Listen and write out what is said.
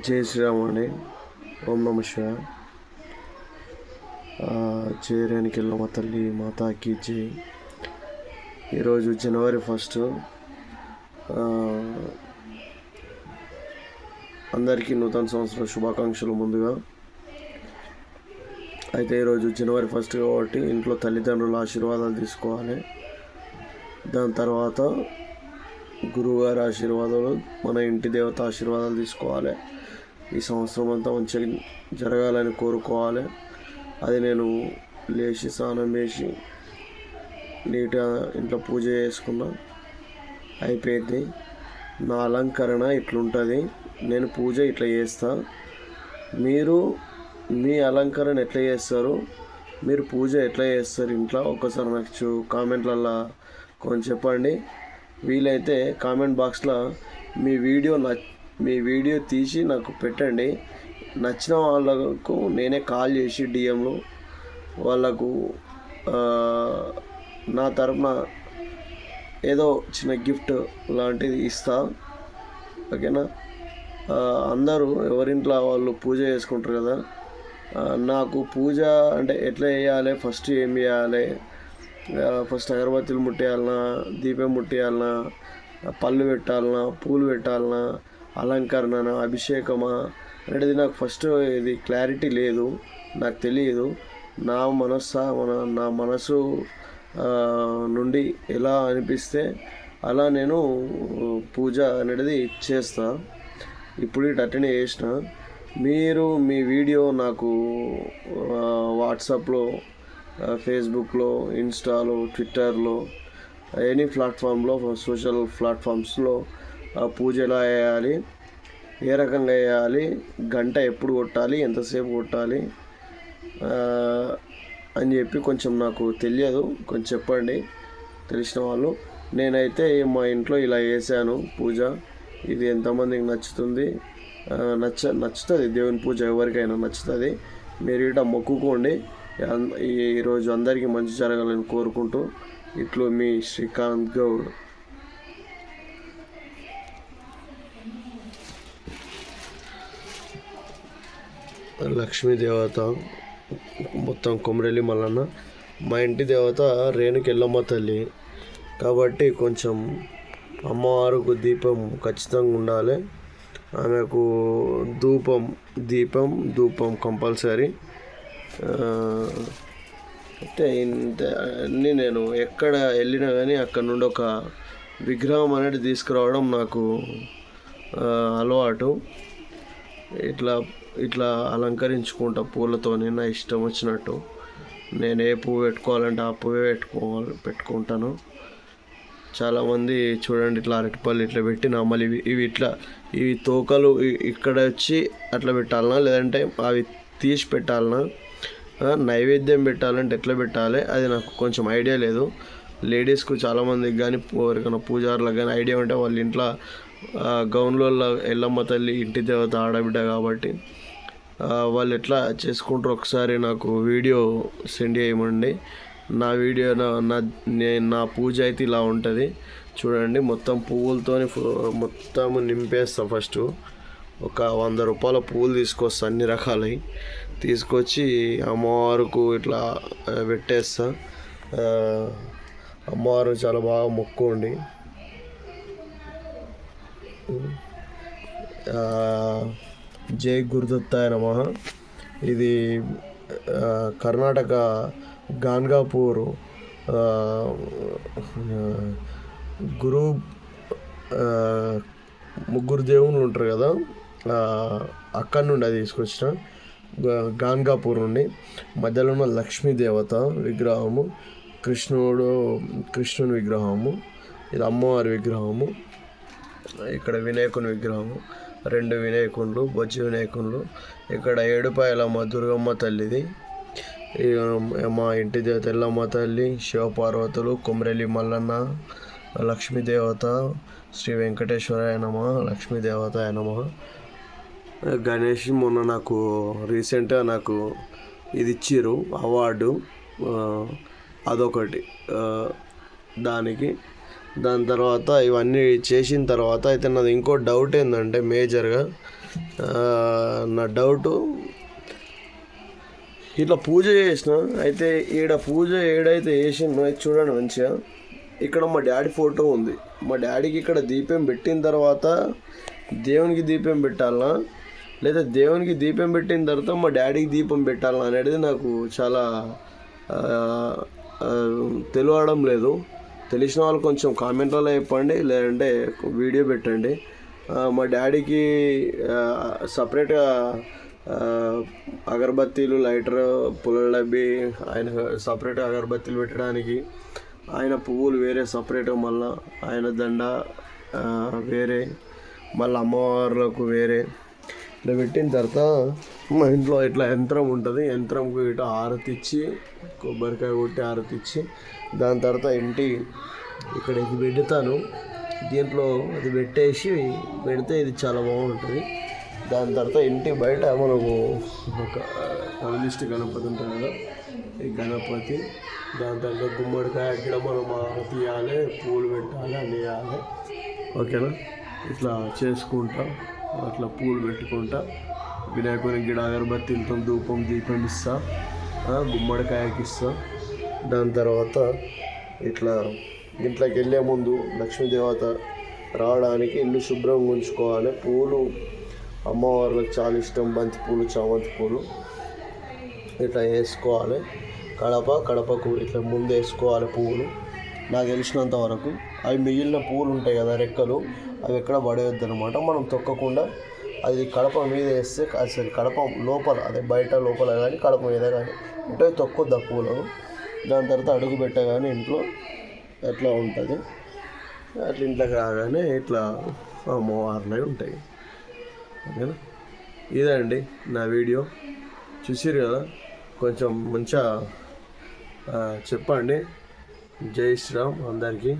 జై శ్రీరామ్ అండి. ఓం నమ శివ చేరానికి మా తల్లి మాతాకి జై. ఈరోజు జనవరి ఫస్ట్. అందరికీ నూతన సంవత్సర శుభాకాంక్షలు ముందుగా. అయితే ఈరోజు జనవరి ఫస్ట్ కాబట్టి ఇంట్లో తల్లిదండ్రుల ఆశీర్వాదాలు తీసుకోవాలి. దాని తర్వాత గురువుగారి ఆశీర్వాదాలు మన ఇంటి దేవత ఆశీర్వాదాలు తీసుకోవాలి. ఈ సంవత్సరం అంతా మంచిగా జరగాలని కోరుకోవాలి. అది నేను లేచి స్నానం చేసి నీట్గా ఇంట్లో పూజ చేసుకున్నా. అయిపోయింది. నా అలంకరణ ఇట్లుంటుంది. నేను పూజ ఇట్లా చేస్తా. మీరు మీ అలంకరణ ఎట్లా చేస్తారు? మీరు పూజ ఎట్లా చేస్తారు? ఇంట్లో ఒక్కసారి నాకు చూ కామెంట్లల్లో కొంచెం చెప్పండి. వీలైతే కామెంట్ బాక్స్లో మీ వీడియో నచ్ మీ వీడియో తీసి నాకు పెట్టండి. నచ్చిన వాళ్ళకు నేనే కాల్ చేసి డిఎంలో వాళ్ళకు నా తరపున ఏదో చిన్న గిఫ్ట్ లాంటిది ఇస్తా. ఓకేనా? అందరూ ఎవరింట్లో వాళ్ళు పూజ చేసుకుంటారు కదా నాకు పూజ అంటే ఎట్లా చేయాలి? ఫస్ట్ ఏం చేయాలి? ఫస్ట్ అగరబత్తులు ముట్టేయాలనా దీపం ముట్టేయాలనా పళ్ళు పెట్టాలనా పూలు పెట్టాలనా అలంకరణ అభిషేకమా? అనేది నాకు ఫస్ట్ ఇది క్లారిటీ లేదు నాకు తెలియదు. నా మనస్సా మన నా మనసు నుండి ఎలా అనిపిస్తే అలా నేను పూజ అనేది చేస్తా. ఇప్పుడు ఇటు అటెండ్ చేసిన. మీరు మీ వీడియో నాకు వాట్సాప్లో ఫేస్బుక్లో ఇన్స్టాలో ట్విట్టర్లో ఎనీ ప్లాట్ఫామ్లో సోషల్ ప్లాట్ఫామ్స్లో పూజ ఎలా వేయాలి. ఏ రకంగా వేయాలి? గంట ఎప్పుడు కొట్టాలి? ఎంతసేపు కొట్టాలి? అని చెప్పి కొంచెం నాకు తెలియదు. కొంచెం చెప్పండి. తెలిసిన వాళ్ళు. నేనైతే మా ఇంట్లో ఇలా వేసాను పూజ. ఇది ఎంతమందికి నచ్చుతుంది? నచ్చ నచ్చుతుంది. దేవుని పూజ ఎవరికైనా నచ్చుతుంది. మీరు ఇట మొక్కుకోండి. ఈరోజు అందరికీ మంచి జరగాలని కోరుకుంటూ ఇట్లు మీ శ్రీకాంత్ గౌడ్. లక్ష్మీ దేవత మొత్తం కొమరెల్లి మల్లన్న. మా ఇంటి దేవత రేణుకెల్లమ్మ తల్లి. కాబట్టి కొంచెం అమ్మవారికి దీపం ఖచ్చితంగా ఉండాలి. ఆమెకు ధూపం దీపం ధూపం కంపల్సరీ. అయితే అన్ని అన్నీ నేను ఎక్కడ వెళ్ళినా కానీ అక్కడ నుండి ఒక విగ్రహం అనేది తీసుకురావడం నాకు అలవాటు. ఇట్లా ఇట్లా అలంకరించుకుంటా పూలతోనే నా ఇష్టం వచ్చినట్టు. నేను ఏ పువ్వు పెట్టుకోవాలంటే ఆ పువ్వే పెట్టుకోవాలి పెట్టుకుంటాను. చాలామంది చూడండి ఇట్లా అరటిపళ్ళు ఇట్లా పెట్టిన మళ్ళీ ఇవి ఇవి ఇట్లా ఇవి తోకలు ఇక్కడ వచ్చి అట్లా పెట్టాలనా? లేదంటే అవి తీసి పెట్టాలనా? నైవేద్యం పెట్టాలంటే ఎట్లా పెట్టాలి? అది నాకు కొంచెం ఐడియా లేదు. లేడీస్కు చాలామందికి కానీ ఎవరికైనా పూజారులకు కానీ ఐడియా ఉంటే వాళ్ళ ఇంట్లో గౌన్లో గౌన్లలో ఎల్లమ్మ తల్లి ఇంటి దేవత ఆడబిడ్డ కాబట్టి వాళ్ళు ఎట్లా చేసుకుంటారు ఒకసారి నాకు వీడియో సెండ్ చేయమండి. నా వీడియో నా నేను నా పూజ అయితే ఇలా ఉంటుంది. చూడండి మొత్తం పువ్వులతోని మొత్తం నింపేస్తా ఫస్ట్. ఒక వంద రూపాయల పూలు తీసుకొస్తా అన్ని రకాలవి తీసుకొచ్చి అమ్మవారికి ఇట్లా పెట్టేస్తా. అమ్మవారు చాలా బాగా మొక్కుండి. జై గురుదత్తాయ నమ. ఇది కర్ణాటక గాన్గాపూర్ గురు ముగ్గురు దేవుళ్ళు ఉంటారు కదా. అక్కడి నుండి అది తీసుకొచ్చిన. గాన్గాపూర్ నుండి. మధ్యలో ఉన్న లక్ష్మీ దేవత విగ్రహము కృష్ణుడు కృష్ణుని విగ్రహము ఇది అమ్మవారి విగ్రహము ఇక్కడ వినాయకుని విగ్రహము రెండు వినాయకుళ్ళు బొజ్జి వినాయకుళ్ళు ఇక్కడ ఏడుపాయలమ్మ దుర్గమ్మ తల్లిది మా ఇంటి దేవత ఎల్లమ్మ తల్లి శివపార్వతులు కొమరెల్లి మల్లన్న లక్ష్మీదేవత శ్రీ వెంకటేశ్వరాయ నమ లక్ష్మీదేవతాయ నమ. గణేష్ మొన్న నాకు రీసెంట్గా నాకు ఇది ఇచ్చిర్రు అవార్డు. అదొకటి. దానికి. దాని తర్వాత ఇవన్నీ చేసిన తర్వాత అయితే నాది ఇంకో డౌట్ ఏంటంటే మేజర్గా నా డౌటు ఇట్లా పూజ చేసిన అయితే ఈడ పూజ ఏడైతే చేసిందో చూడండి మంచిగా. ఇక్కడ మా డాడీ ఫోటో ఉంది. మా డాడీకి ఇక్కడ దీపం పెట్టిన తర్వాత దేవునికి దీపం పెట్టాలనా? లేదా దేవునికి దీపం పెట్టిన తర్వాత మా డాడీకి దీపం పెట్టాలని అనేది నాకు చాలా తెలియడం లేదు. తెలిసిన వాళ్ళు కొంచెం కామెంట్లలో చెప్పండి లేదంటే వీడియో పెట్టండి. మా డాడీకి సపరేట్గా అగరబత్తీలు లైటర్ పుల్ల డబ్బి ఆయన సపరేట్గా అగరబత్తీలు పెట్టడానికి ఆయన పువ్వులు వేరే సపరేట్ మళ్ళా ఆయన దండ వేరే మళ్ళీ అమ్మవార్లకు వేరే ఇట్లా పెట్టిన తర్వాత మా ఇంట్లో ఇట్లా యంత్రం ఉంటుంది. యంత్రంకు ఇట్లా ఆరతిచ్చి కొబ్బరికాయ కొట్టి ఆరతిచ్చి దాని తర్వాత ఇంటి ఇక్కడ ఇది పెడతాను. దీంట్లో అది పెట్టేసి పెడితే ఇది చాలా బాగుంటుంది. దాని తర్వాత ఇంటి బయట మనకు ఒక కమ్యూనిస్ట్ గణపతి ఉంటుంది కదా ఈ గణపతి. దాని తర్వాత గుమ్మడికాయ ఇక్కడ మనం తీయాలి పూలు పెట్టాలి అని వేయాలి ఓకేనా? ఇట్లా చేసుకుంటాం. అట్లా పూలు పెట్టుకుంటా. వినాయకుని గిడ అగరబత్తితో ధూపం దీపం ఇస్తా. గుమ్మడికాయకి ఇస్తా. దాని తర్వాత ఇట్లా ఇంట్లోకి వెళ్ళే ముందు లక్ష్మీదేవత రావడానికి ఇల్లు శుభ్రంగా ఉంచుకోవాలి. పూలు అమ్మవార్లకు చాలా ఇష్టం. బంతి పూలు చామంతి పూలు ఇట్లా వేసుకోవాలి. కడప కడపకు ఇట్లా ముందు వేసుకోవాలి పువ్వులు నాకు తెలిసినంత వరకు అవి మిగిలిన పూలు ఉంటాయి కదా రెక్కలు అవి ఎక్కడ పడేయద్దు అనమాట మనం తొక్కకుండా అది కడప మీద వేస్తే అసలు కడప లోపల అదే బయట లోపల కానీ కడప మీద కానీ అంటే తొక్కొద్దు ఆ పూలను దాని తర్వాత అడుగు పెట్టగానే ఇంట్లో ఎట్లా ఉంటుంది? అట్లా ఇంట్లోకి రాగానే ఇట్లా అమ్మవార్లే ఉంటాయి. ఓకేనా? ఇదండి నా వీడియో. చూసిరు కదా? కొంచెం మంచిగా చెప్పండి. జై శ్రీరామ్ అందరికీ.